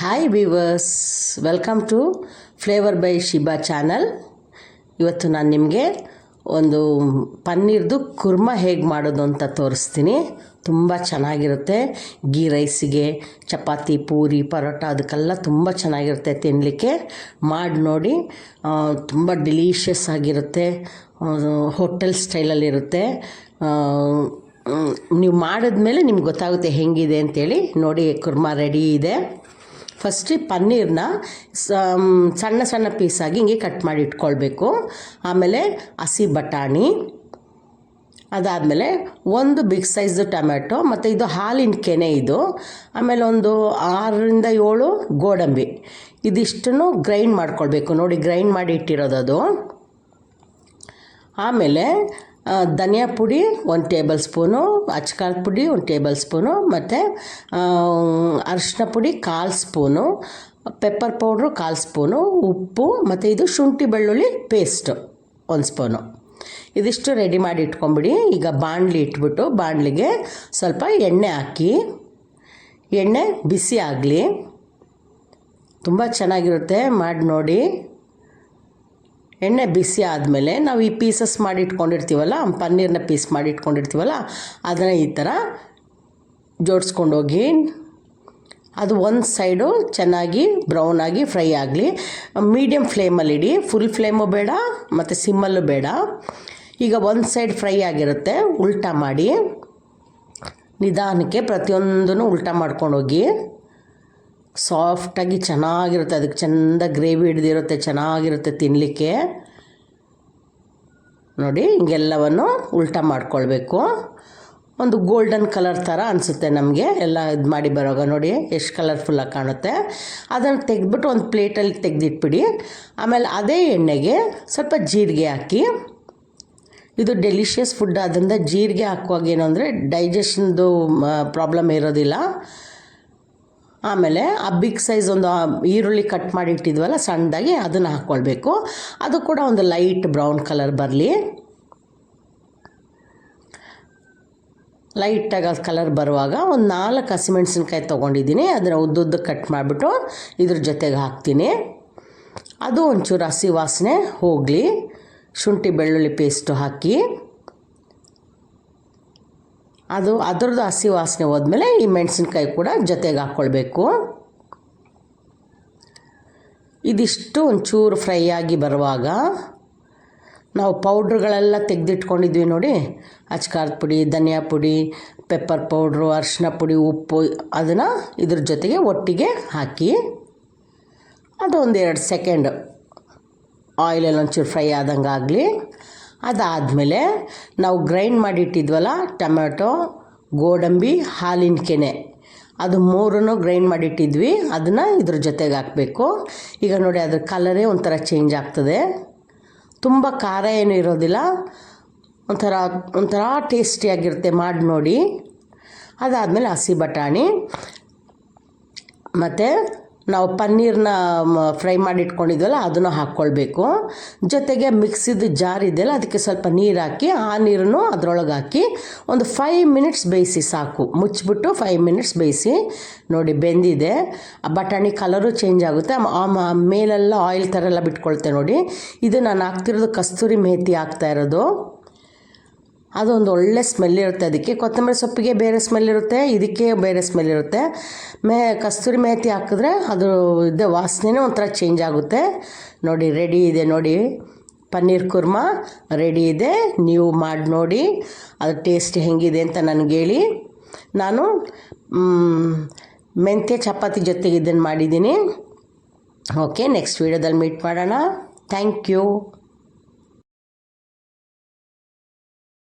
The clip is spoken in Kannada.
Hi viewers welcome to flavour by Shiba channel ಇವತ್ತು ನಾನು ನಿಮಗೆ ಒಂದು ಪನ್ನೀರ್ದು ಕುರ್ಮ ಹೇಗೆ ಮಾಡೋದು ಅಂತ ತೋರಿಸ್ತೀನಿ. ತುಂಬ ಚೆನ್ನಾಗಿರುತ್ತೆ. ಗೀ ರೈಸಿಗೆ, ಚಪಾತಿ, ಪೂರಿ, ಪರೋಟ ಅದಕ್ಕೆಲ್ಲ ತುಂಬ ಚೆನ್ನಾಗಿರುತ್ತೆ ತಿನ್ನಲಿಕ್ಕೆ ಮಾಡಿ ನೋಡಿ. ತುಂಬ ಡಿಲೀಷಿಯಸ್ ಆಗಿರುತ್ತೆ. ಹೋಟೆಲ್ ಸ್ಟೈಲಲ್ಲಿರುತ್ತೆ ನೀವು ಮಾಡಿದ್ಮೇಲೆ ನಿಮ್ಗೆ ಗೊತ್ತಾಗುತ್ತೆ ಹೆಂಗಿದೆ ಅಂತೇಳಿ. ನೋಡಿ, ಕುರ್ಮ ರೆಡಿ ಇದೆ. ಫಸ್ಟ್ ಪನ್ನೀರ್ನ ಸಣ್ಣ ಸಣ್ಣ ಪೀಸಾಗಿ ಹಿಂಗೆ ಕಟ್ ಮಾಡಿ ಇಟ್ಕೊಳ್ಬೇಕು. ಆಮೇಲೆ ಹಸಿ ಬಟಾಣಿ, ಅದಾದಮೇಲೆ ಒಂದು ಬಿಗ್ ಸೈಜು ಟೊಮ್ಯಾಟೊ, ಮತ್ತು ಇದು ಹಾಲಿನ ಕೆನೆ ಇದು. ಆಮೇಲೆ ಒಂದು ಆರರಿಂದ ಏಳು ಗೋಡಂಬಿ. ಇದಿಷ್ಟನ್ನು ಗ್ರೈಂಡ್ ಮಾಡ್ಕೊಳ್ಬೇಕು. ನೋಡಿ ಗ್ರೈಂಡ್ ಮಾಡಿ ಇಟ್ಟಿರೋದು ಅದು. ಆಮೇಲೆ ಧನಿಯಾ ಪುಡಿ ಒಂದು ಟೇಬಲ್ ಸ್ಪೂನು ಅಚ್ಕಾರದ ಪುಡಿ ಒಂದು ಟೇಬಲ್ ಸ್ಪೂನು, ಮತ್ತು ಅರಿಶಿನ ಪುಡಿ ಕಾಲು ಸ್ಪೂನು, ಪೆಪ್ಪರ್ ಪೌಡ್ರು ಕಾಲು ಸ್ಪೂನು, ಉಪ್ಪು, ಮತ್ತು ಇದು ಶುಂಠಿ ಬೆಳ್ಳುಳ್ಳಿ ಪೇಸ್ಟು ಒಂದು ಸ್ಪೂನು. ಇದಿಷ್ಟು ರೆಡಿ ಮಾಡಿ ಇಟ್ಕೊಂಬಿಡಿ ಈಗ ಬಾಣಲಿ ಇಟ್ಬಿಟ್ಟು ಬಾಣಲಿಗೆ ಸ್ವಲ್ಪ ಎಣ್ಣೆ ಹಾಕಿ, ಎಣ್ಣೆ ಬಿಸಿ ಆಗಲಿ. ತುಂಬ ಚೆನ್ನಾಗಿರುತ್ತೆ, ಮಾಡಿ ನೋಡಿ. ಎಣ್ಣೆ ಬಿಸಿ ಆದಮೇಲೆ ನಾವು ಈ ಪೀಸಸ್ ಮಾಡಿ ಇಟ್ಕೊಂಡಿರ್ತೀವಲ್ಲ ಪನ್ನೀರ್ನ ಪೀಸ್ ಮಾಡಿ ಇಟ್ಕೊಂಡಿರ್ತೀವಲ್ಲ ಅದನ್ನು ಈ ಥರ ಜೋಡಿಸ್ಕೊಂಡೋಗಿ, ಅದು ಒಂದು ಸೈಡು ಚೆನ್ನಾಗಿ ಬ್ರೌನ್ ಆಗಿ ಫ್ರೈ ಆಗಲಿ. ಮೀಡಿಯಮ್ ಫ್ಲೇಮಲ್ಲಿ ಇಡಿ, ಫುಲ್ ಫ್ಲೇಮು ಬೇಡ, ಮತ್ತು ಸಿಮ್ಮಲ್ಲೂ ಬೇಡ. ಈಗ ಒಂದು ಸೈಡ್ ಫ್ರೈ ಆಗಿರುತ್ತೆ, ಉಲ್ಟಾ ಮಾಡಿ. ನಿಧಾನಕ್ಕೆ ಪ್ರತಿಯೊಂದನ್ನು ಉಲ್ಟಾ ಮಾಡ್ಕೊಂಡೋಗಿ. ಸಾಫ್ಟಾಗಿ ಚೆನ್ನಾಗಿರುತ್ತೆ. ಅದಕ್ಕೆ ಚೆಂದ ಗ್ರೇವಿ ಹಿಡ್ದಿರುತ್ತೆ, ಚೆನ್ನಾಗಿರುತ್ತೆ ತಿನ್ನಲಿಕ್ಕೆ ನೋಡಿ, ಹಿಂಗೆಲ್ಲವನ್ನು ಉಲ್ಟಾ ಮಾಡ್ಕೊಳ್ಬೇಕು. ಒಂದು ಗೋಲ್ಡನ್ ಕಲರ್ ಥರ ಅನಿಸುತ್ತೆ ನಮಗೆ. ಎಲ್ಲ ಇದು ಮಾಡಿ ಬರೋವಾಗ ನೋಡಿ, ಎಷ್ಟು ಕಲರ್ಫುಲ್ಲಾಗಿ ಕಾಣುತ್ತೆ. ಅದನ್ನು ತೆಗೆದ್ಬಿಟ್ಟು ಒಂದು ಪ್ಲೇಟಲ್ಲಿ ತೆಗೆದಿಟ್ಬಿಡಿ. ಆಮೇಲೆ ಅದೇ ಎಣ್ಣೆಗೆ ಸ್ವಲ್ಪ ಜೀರಿಗೆ ಹಾಕಿ, ಇದು ಡೆಲಿಷಿಯಸ್ ಫುಡ್ ಆದ್ದರಿಂದ ಜೀರಿಗೆ ಹಾಕುವಾಗ ಏನು ಅಂದರೆ ಡೈಜೆಷನ್ದು ಪ್ರಾಬ್ಲಮ್ ಇರೋದಿಲ್ಲ. ಆಮೇಲೆ ಆ ಬಿಗ್ ಸೈಜ್ ಒಂದು ಈರುಳ್ಳಿ ಕಟ್ ಮಾಡಿ ಇಟ್ಟಿದ್ವಲ್ಲ, ಸಣ್ಣದಾಗಿ ಅದನ್ನು ಹಾಕ್ಕೊಳ್ಬೇಕು ಅದು ಕೂಡ ಒಂದು ಲೈಟ್ ಬ್ರೌನ್ ಕಲರ್ ಬರಲಿ. ಲೈಟಾಗಿ ಅದು ಕಲರ್ ಬರುವಾಗ ಒಂದು ನಾಲ್ಕು ಹಸಿಮೆಣ್ಸಿನ್ಕಾಯಿ ತೊಗೊಂಡಿದ್ದೀನಿ. ಅದನ್ನು ಉದ್ದುದ್ದು ಕಟ್ ಮಾಡಿಬಿಟ್ಟು ಇದ್ರ ಜೊತೆಗೆ ಹಾಕ್ತೀನಿ. ಅದು ಒಂಚೂರು ಹಸಿ ವಾಸನೆ ಹೋಗಲಿ. ಶುಂಠಿ ಬೆಳ್ಳುಳ್ಳಿ ಪೇಸ್ಟು ಹಾಕಿ. ಅದು ಅದರದ್ದು ಹಸಿ ವಾಸನೆ ಹೋದ್ಮೇಲೆ ಈ ಮೆಣಸಿನ್ಕಾಯಿ ಕೂಡ ಜೊತೆಗೆ ಹಾಕ್ಕೊಳ್ಬೇಕು ಇದಿಷ್ಟು ಒಂಚೂರು ಫ್ರೈ ಆಗಿ ಬರುವಾಗ ನಾವು ಪೌಡ್ರ್ಗಳೆಲ್ಲ ತೆಗೆದಿಟ್ಕೊಂಡಿದ್ವಿ ನೋಡಿ. ಅಚ್ಕಾರದ ಪುಡಿ, ಧನಿಯಾ ಪುಡಿ, ಪೆಪ್ಪರ್ ಪೌಡ್ರು ಅರಿಶಿನ ಪುಡಿ, ಉಪ್ಪು ಅದನ್ನು ಇದ್ರ ಜೊತೆಗೆ ಒಟ್ಟಿಗೆ ಹಾಕಿ ಅದು ಒಂದೆರಡು ಸೆಕೆಂಡ್ ಆಯಿಲಲ್ಲಿ ಒಂಚೂರು ಫ್ರೈ ಆದಂಗೆ ಅದಾದಮೇಲೆ ನಾವು ಗ್ರೈಂಡ್ ಮಾಡಿಟ್ಟಿದ್ವಲ್ಲ, ಟೊಮ್ಯಾಟೊ, ಗೋಡಂಬಿ, ಹಾಲಿನ ಕೆನೆ. ಅದು ಮೂರನ್ನು ಗ್ರೈಂಡ್ ಮಾಡಿಟ್ಟಿದ್ವಿ, ಅದನ್ನು ಇದ್ರ ಜೊತೆಗೆ ಹಾಕಬೇಕು. ಈಗ ನೋಡಿ, ಅದ್ರ ಕಲರೇ ಒಂಥರ ಚೇಂಜ್ ಆಗ್ತದೆ. ತುಂಬ ಖಾರ ಏನು ಇರೋದಿಲ್ಲ. ಒಂಥರ ಒಂಥರ ಟೇಸ್ಟಿಯಾಗಿರುತ್ತೆ ಮಾಡಿ ನೋಡಿ. ಅದಾದಮೇಲೆ ಹಸಿ ಬಟಾಣಿ. ಮತ್ತು ನಾವು ಪನ್ನೀರ್ನ ಫ್ರೈ ಮಾಡಿ ಇಟ್ಕೊಂಡಿದ್ವಲ್ಲ ಅದನ್ನು ಹಾಕ್ಕೊಳ್ಬೇಕು. ಜೊತೆಗೆ ಮಿಕ್ಸಿದ ಜಾರ್ ಇದೆಯಲ್ಲ, ಅದಕ್ಕೆ ಸ್ವಲ್ಪ ನೀರು ಹಾಕಿ, ಆ ನೀರನ್ನು ಅದರೊಳಗೆ ಹಾಕಿ, ಒಂದು ಫೈವ್ ಮಿನಿಟ್ಸ್ ಬೇಯಿಸಿ ಸಾಕು. ಮುಚ್ಚಿಬಿಟ್ಟು ಫೈವ್ ಮಿನಿಟ್ಸ್ ಬೇಯಿಸಿ, ನೋಡಿ ಬೆಂದಿದೆ. ಬಟಾಣಿ ಕಲರು ಚೇಂಜ್ ಆಗುತ್ತೆ. ಮೇಲೆಲ್ಲ ಆಯಿಲ್ ಥರ ಎಲ್ಲ ಬಿಟ್ಕೊಳ್ತೆ ನೋಡಿ. ಇದು ನಾನು ಹಾಕ್ತಿರೋದು ಕಸ್ತೂರಿ ಮೇತಿ ಹಾಕ್ತಾ ಇರೋದು. ಅದೊಂದು ಒಳ್ಳೆ ಸ್ಮೆಲ್ ಇರುತ್ತೆ. ಅದಕ್ಕೆ ಕೊತ್ತಂಬರಿ ಸೊಪ್ಪಿಗೆ ಬೇರೆ ಸ್ಮೆಲ್ ಇರುತ್ತೆ, ಇದಕ್ಕೆ ಬೇರೆ ಸ್ಮೆಲ್ ಇರುತ್ತೆ. ಮೇ, ಕಸ್ತೂರಿ ಮೇಥಿ ಹಾಕಿದ್ರೆ ಅದು ಇದೆ ವಾಸನೆನೇ ಒಂಥರ ಚೇಂಜ್ ಆಗುತ್ತೆ. ನೋಡಿ ರೆಡಿ ಇದೆ ನೋಡಿ. ಪನ್ನೀರ್ ಕುರ್ಮ ರೆಡಿ ಇದೆ. ನೀವು ಮಾಡಿ ನೋಡಿ. ಅದು ಟೇಸ್ಟ್ ಹೆಂಗಿದೆ ಅಂತ ನನಗೆ ಹೇಳಿ. ನಾನು ಮೆಂತ್ಯ ಚಪಾತಿ ಜೊತೆಗೆ ಇದನ್ನು ಮಾಡಿದ್ದೀನಿ. ಓಕೆ ನೆಕ್ಸ್ಟ್ ವೀಡಿಯೋದಲ್ಲಿ ಮೀಟ್ ಮಾಡೋಣ. Thank you